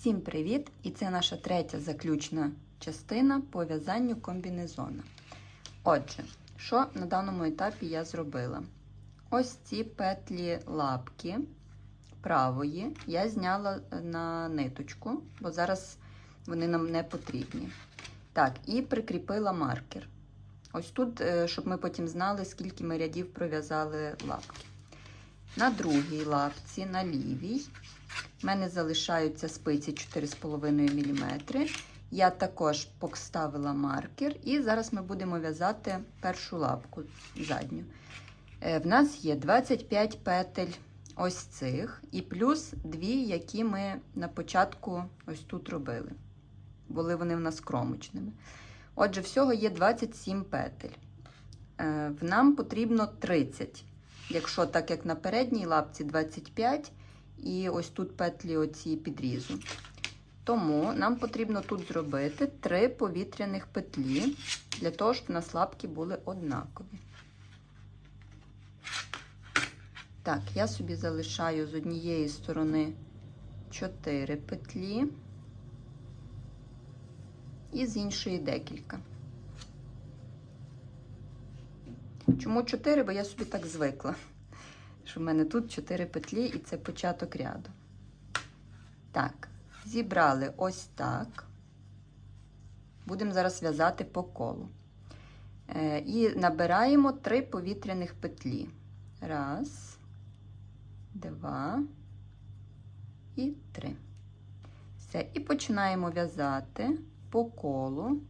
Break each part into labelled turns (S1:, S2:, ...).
S1: Всім привіт! І це наша третя заключна частина по в'язанню комбінезона. Отже, що на даному етапі я зробила? Ось ці петлі лапки правої я зняла на ниточку, бо зараз вони нам не потрібні. Так, і прикріпила маркер. Ось тут, е, щоб ми потім знали, скільки ми рядів пров'язали лапки. На другій лапці, на лівій, в мене залишаються спиці 4,5 мм. Я також поставила маркер, і зараз ми будемо в'язати першу лапку задню. Е, В нас є 25 петель ось цих, і плюс дві, які ми на початку ось тут робили. Були вони в нас кромочними. Отже, всього є 27 петель. Е, В нам потрібно 30. Якщо так як на передній лапці 25, і ось тут петлі оці підрізу. Тому нам потрібно тут зробити 3 повітряних петлі, для того, щоб у нас лапки були однакові. Так, я собі залишаю з однієї сторони 4 петлі і з іншої декілька. Чому 4? Бо я собі так звикла, що в мене тут 4 петлі і це початок ряду. Так, зібрали ось так. Будемо зараз в'язати по колу. Е, і набираємо 3 повітряних петлі. Раз, два і три. Все. І починаємо в'язати по колу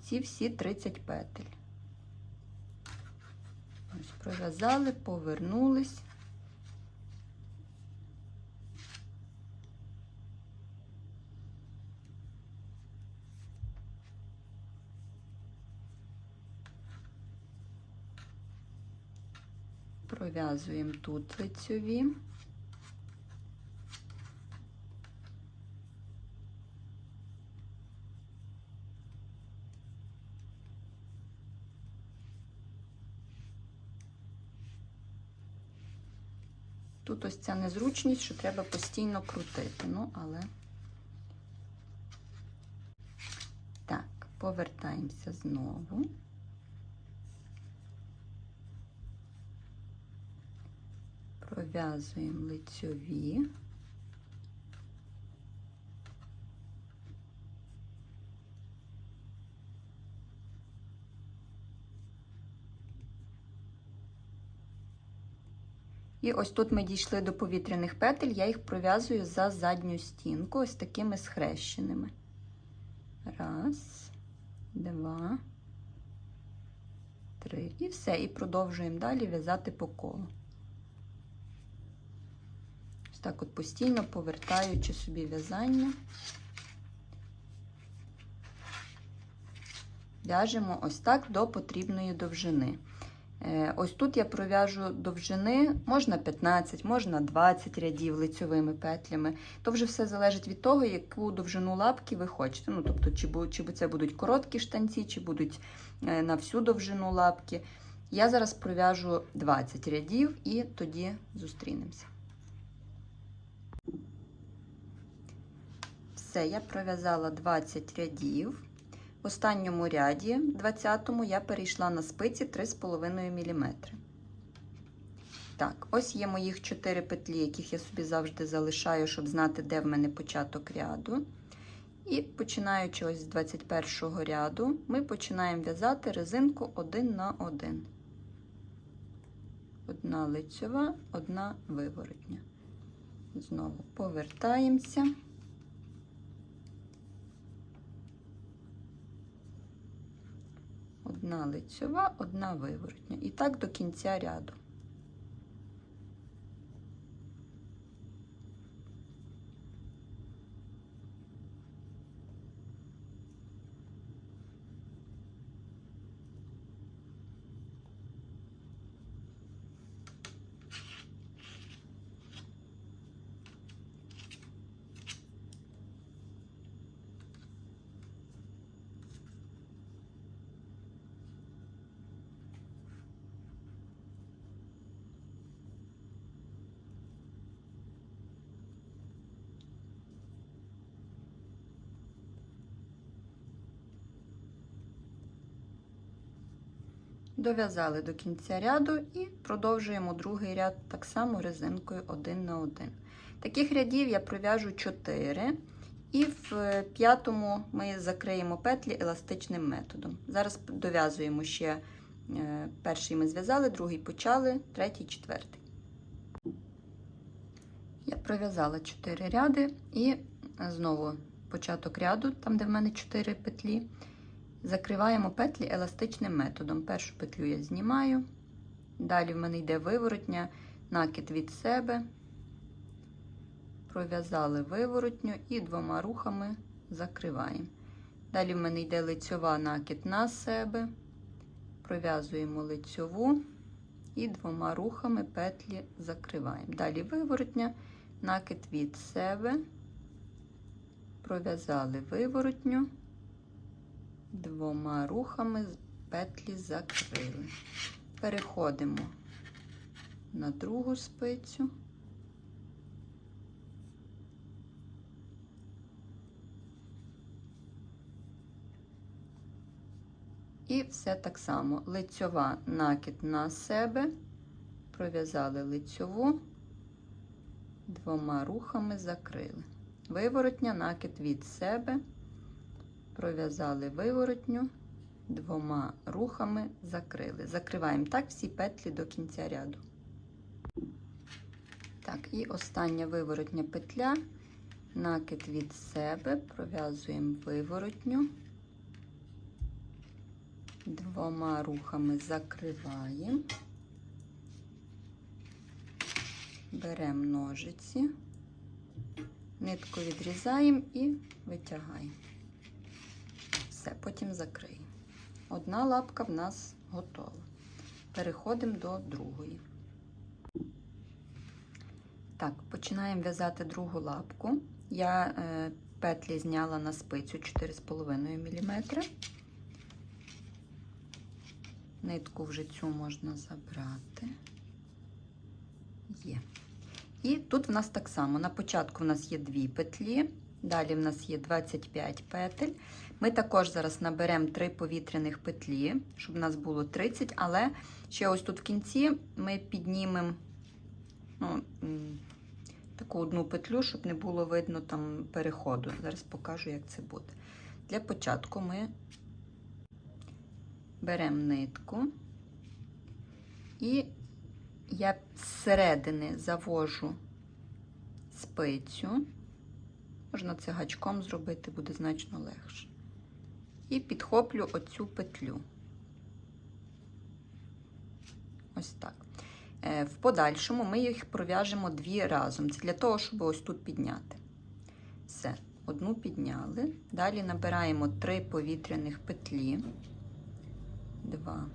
S1: ці всі 30 петель. Ось пров'язали, повернулись. Пров'язуємо тут лицьові. Тут ось ця незручність, що треба постійно крутити. Ну, але так, повертаємося знову. Пров'язуємо лицьові. І ось тут ми дійшли до повітряних петель, я їх пров'язую за задню стінку, ось такими схрещеними. Раз, два, три. І все. І продовжуємо далі в'язати по колу. Ось так от постійно повертаючи собі в'язання. В'яжемо ось так до потрібної довжини. Ось тут я пров'яжу довжини, можна 15, можна 20 рядів лицьовими петлями. То вже все залежить від того, яку довжину лапки ви хочете. Ну, тобто, чи, чи це будуть короткі штанці, чи будуть на всю довжину лапки. Я зараз пров'яжу 20 рядів і тоді зустрінемося. Все, я пров'язала 20 рядів. В останньому ряді, 20-му, я перейшла на спиці 3,5 мм. Так, ось є моїх 4 петлі, яких я собі завжди залишаю, щоб знати, де в мене початок ряду. І починаючи ось з 21 ряду, ми починаємо в'язати резинку один на один. Одна лицьова, одна виворотня. Знову повертаємося. Одна лицьова, одна виворотня. І так до кінця ряду. Дов'язали до кінця ряду і продовжуємо другий ряд так само резинкою 1 на 1. Таких рядів я пров'яжу 4. І в е, п'ятому ми закриємо петлі еластичним методом. Зараз дов'язуємо ще е, перший ми зв'язали, другий почали, третій, четвертий. Я пров'язала 4 ряди і знову початок ряду, там де в мене 4 петлі. Закриваємо петлі еластичним методом. Першу петлю я знімаю, далі в мене йде виворотня, накид від себе, пров'язали виворотню і двома рухами закриваємо. Далі в мене йде лицьова накид на себе, пров'язуємо лицьову і двома рухами петлі закриваємо. Далі виворотня, накид від себе, пров'язали виворотню двома рухами петлі закрили. Переходимо на другу спицю. І все так само. Лицьова накид на себе, пров'язали лицьову, двома рухами закрили. Виворотня накид від себе пров'язали виворотню, двома рухами закрили. Закриваємо так всі петлі до кінця ряду. Так, і остання виворотня петля, накид від себе, пров'язуємо виворотню, двома рухами закриваємо, беремо ножиці, нитку відрізаємо і витягаємо. Все, потім закриємо. Одна лапка в нас готова. Переходимо до другої. Так, починаємо в'язати другу лапку. Я е, петлі зняла на спицю 4,5 мм. Нитку вже цю можна забрати. Є. І тут в нас так само. На початку в нас є дві петлі. Далі в нас є 25 петель. Ми також зараз наберемо 3 повітряних петлі, щоб у нас було 30, але ще ось тут в кінці ми піднімемо ну, таку одну петлю, щоб не було видно там переходу. Зараз покажу, як це буде. Для початку ми беремо нитку і я зсередини завожу спицю. Можна це гачком зробити, буде значно легше. І підхоплю оцю петлю. Ось так. Е, в подальшому ми їх пров'яжемо дві разом. Це для того, щоб ось тут підняти. Все, одну підняли. Далі набираємо три повітряних петлі. Два,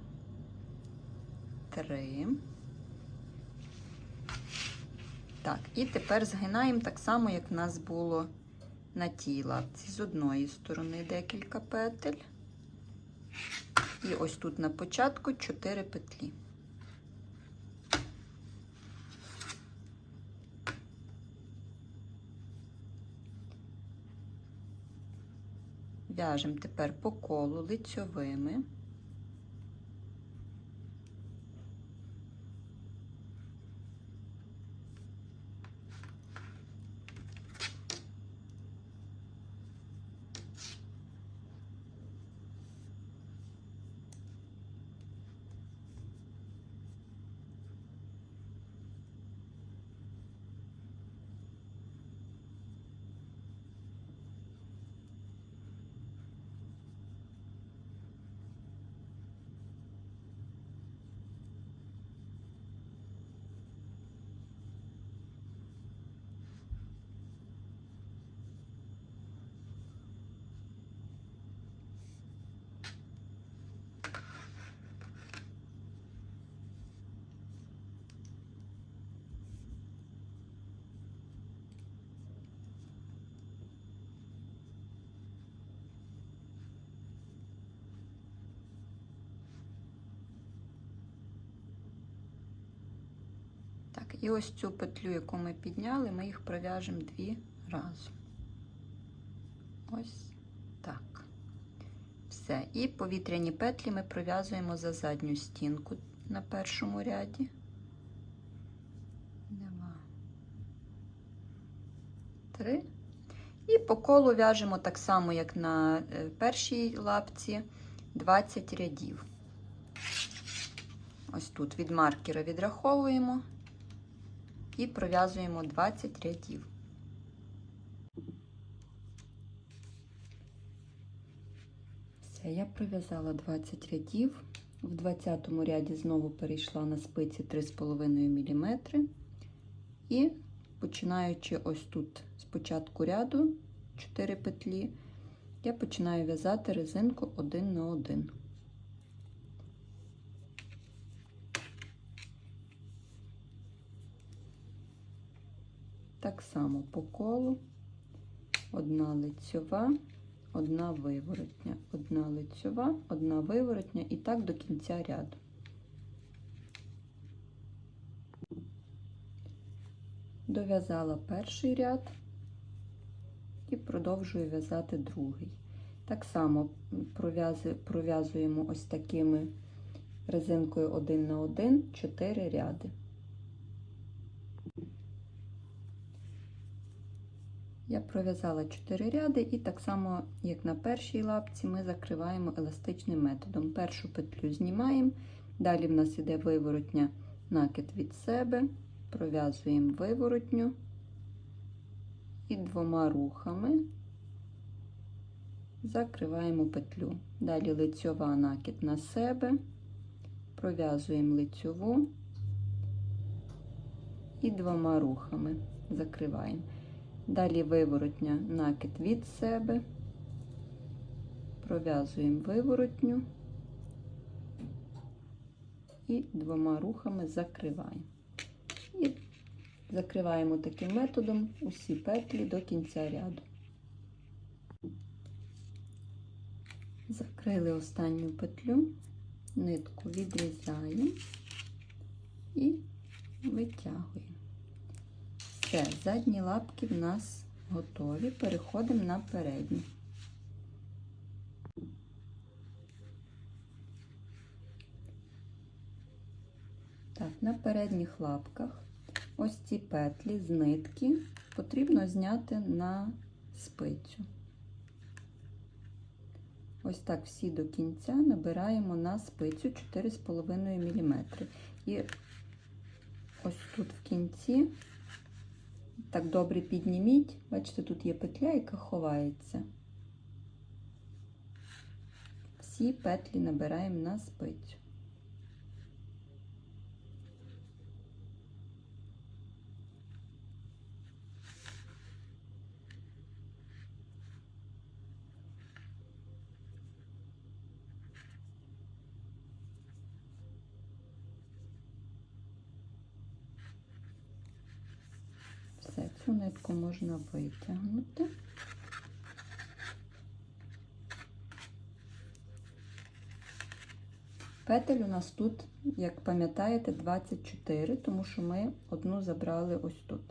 S1: три. Так, і тепер згинаємо так само, як в нас було на тій лапці. З одної сторони декілька петель. І ось тут на початку 4 петлі. В'яжемо тепер по колу лицьовими. Так, і ось цю петлю, яку ми підняли, ми їх пров'яжемо дві разом. Ось так. Все. Все. І повітряні петлі ми пров'язуємо за задню стінку на першому ряді. Два. Три. І по колу в'яжемо так само, як на е, першій лапці, 20 рядів. Ось тут від маркера відраховуємо і пров'язуємо 20 рядів. Все, я пров'язала 20 рядів. В 20 ряді знову перейшла на спиці 3,5 мм. І починаючи ось тут з початку ряду 4 петлі, я починаю в'язати резинку один на один. Так само по колу, одна лицьова, одна виворотня, одна лицьова, одна виворотня і так до кінця ряду. Дов'язала перший ряд і продовжую в'язати другий. Так само пров'язуємо ось такими резинкою один на один 4 ряди. Я пров'язала 4 ряди, і так само, як на першій лапці, ми закриваємо еластичним методом. Першу петлю знімаємо, далі в нас іде виворотня накид від себе, пров'язуємо виворотню і двома рухами закриваємо петлю. Далі лицьова накид на себе, пров'язуємо лицьову і двома рухами закриваємо. Далі виворотня накид від себе, пров'язуємо виворотню і двома рухами закриваємо. І закриваємо таким методом усі петлі до кінця ряду. Закрили останню петлю, нитку відрізаємо і витягуємо. Все, задні лапки в нас готові. Переходимо на передні. Так, на передніх лапках ось ці петлі з нитки потрібно зняти на спицю. Ось так всі до кінця набираємо на спицю 4,5 мм. І ось тут в кінці так добре підніміть. Бачите, тут є петля, яка ховається. Всі петлі набираємо на спицю. Все, цю нитку можна витягнути. Петель у нас тут, як пам'ятаєте, 24, тому що ми одну забрали ось тут,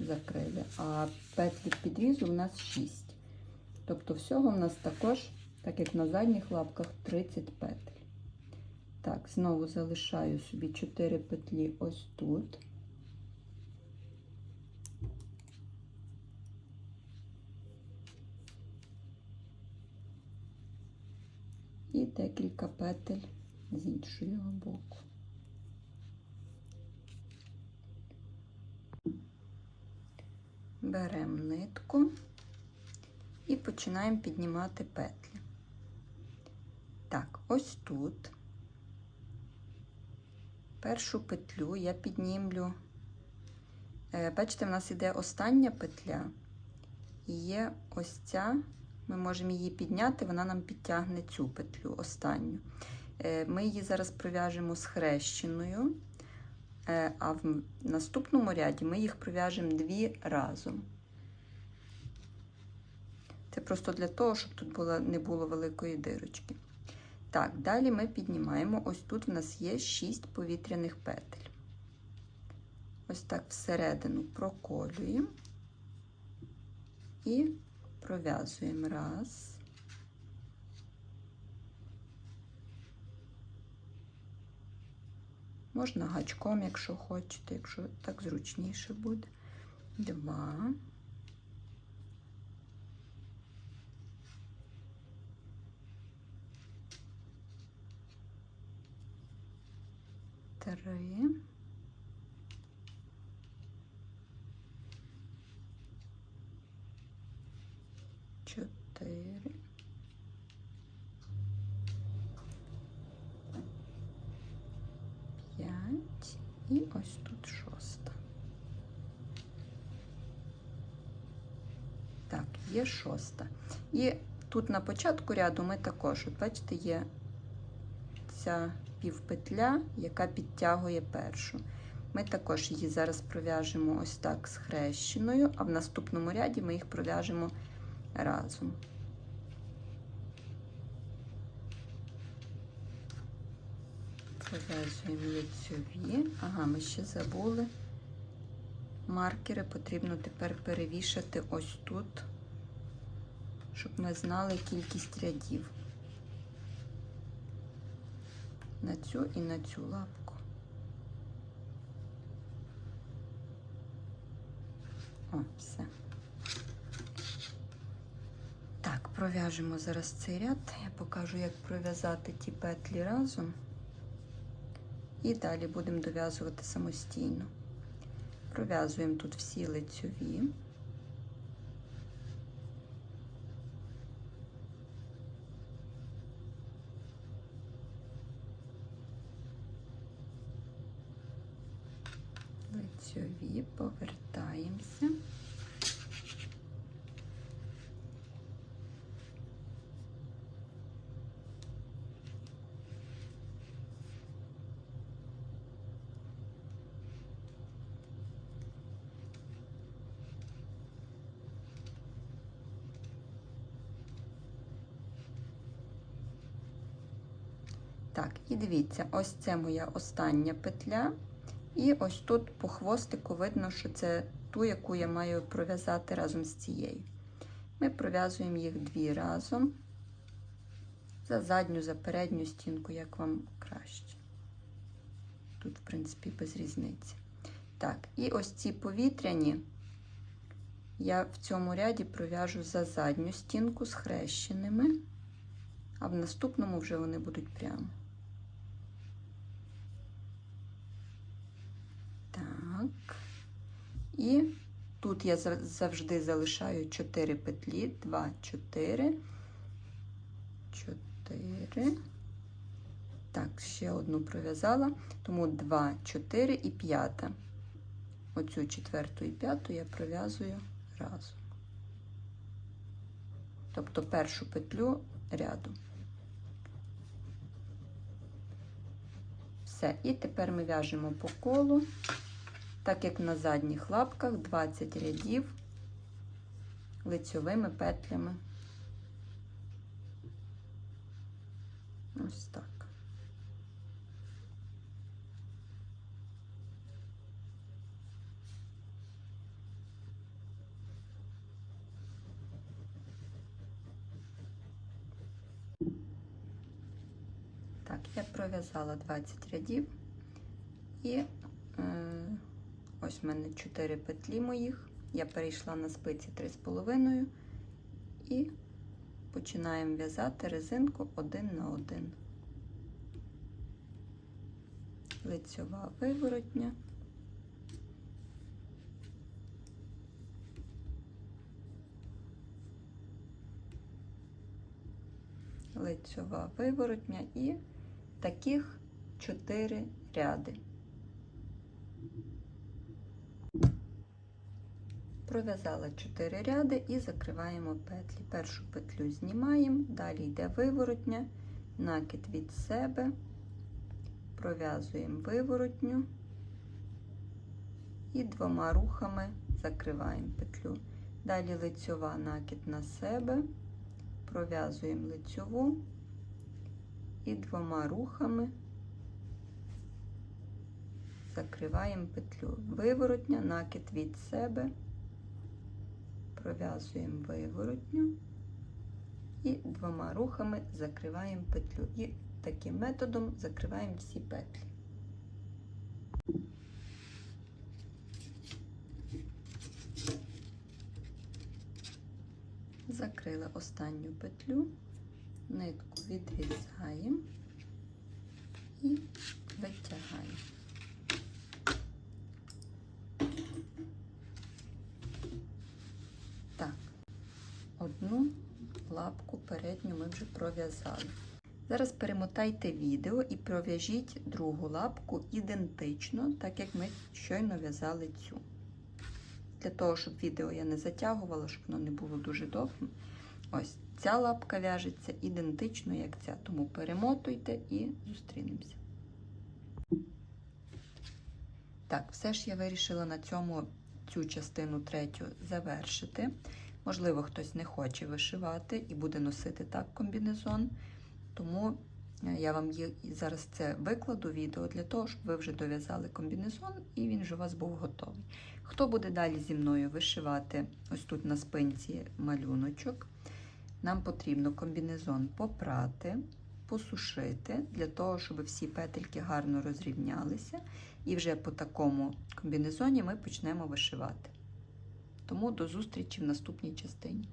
S1: закрили, а петлі підрізу у нас 6. Тобто всього у нас також, так як на задніх лапках, 30 петель. Так, знову залишаю собі 4 петлі ось тут. Декілька петель з іншого боку. Беремо нитку і починаємо піднімати петлі. Так, ось тут першу петлю я піднімлю. Е, бачите, в нас іде остання петля, і є ось ця ми можемо її підняти, вона нам підтягне цю петлю останню. Е, ми її зараз пров'яжемо з хрещеною, е, а в наступному ряді ми їх пров'яжемо дві разом. Це просто для того, щоб тут було, не було великої дирочки. Так, далі ми піднімаємо, ось тут в нас є 6 повітряних петель. Ось так всередину проколюємо і пров'язуємо раз. Можна гачком, якщо хочете, якщо так зручніше буде. Два. Три. Чотири. П'ять. І ось тут шоста. Так, є шоста. І тут на початку ряду ми також, от бачите, є ця півпетля, яка підтягує першу. Ми також її зараз пров'яжемо ось так схрещеною, а в наступному ряді ми їх пров'яжемо разом. Пров'язуємо лицьові. Ага, ми ще забули. Маркери потрібно тепер перевішати ось тут, щоб ми знали кількість рядів на цю і на цю лапку. О, все. Так, пров'яжемо зараз цей ряд. Я покажу, як пров'язати ті петлі разом. І далі будемо дов'язувати самостійно. Пров'язуємо тут всі лицьові. Лицьові, повертаємося. Так, і дивіться, ось це моя остання петля. І ось тут по хвостику видно, що це ту, яку я маю пров'язати разом з цією. Ми пров'язуємо їх дві разом. За задню, за передню стінку, як вам краще. Тут, в принципі, без різниці. Так, і ось ці повітряні я в цьому ряді пров'яжу за задню стінку з хрещеними, а в наступному вже вони будуть прямо. Так. І тут я завжди залишаю 4 петлі, 2, 4, 4. Так, ще одну пров'язала, тому 2, 4 і 5. Оцю четверту і п'яту я пров'язую разом. Тобто першу петлю ряду. Все, і тепер ми в'яжемо по колу, так як на задніх лапках 20 рядів лицьовими петлями. Ось так. Так, я пров'язала 20 рядів і ось в мене 4 петлі моїх. Я перейшла на спиці 3,5 і починаємо в'язати резинку один на один. Лицьова виворотня. Лицьова виворотня і таких 4 ряди. Пров'язала 4 ряди і закриваємо петлі. Першу петлю знімаємо, далі йде виворотня, накид від себе, пров'язуємо виворотню і двома рухами закриваємо петлю. Далі лицьова накид на себе, пров'язуємо лицьову і двома рухами закриваємо петлю. Виворотня, накид від себе, пров'язуємо виворотню і двома рухами закриваємо петлю. І таким методом закриваємо всі петлі. Закрила останню петлю, нитку відрізаємо і витягаємо. Пров'язали. Зараз перемотайте відео і пров'яжіть другу лапку ідентично, так як ми щойно в'язали цю. Для того, щоб відео я не затягувала, щоб воно не було дуже довгим. Ось ця лапка в'яжеться ідентично, як ця. Тому перемотуйте і зустрінемося. Так, все ж я вирішила на цьому цю частину третю завершити. Можливо, хтось не хоче вишивати і буде носити так комбінезон. Тому е, я вам зараз це викладу відео для того, щоб ви вже дов'язали комбінезон і він вже у вас був готовий. Хто буде далі зі мною вишивати ось тут на спинці малюночок, нам потрібно комбінезон попрати, посушити, для того, щоб всі петельки гарно розрівнялися. І вже по такому комбінезоні ми почнемо вишивати. Тому до зустрічі в наступній частині.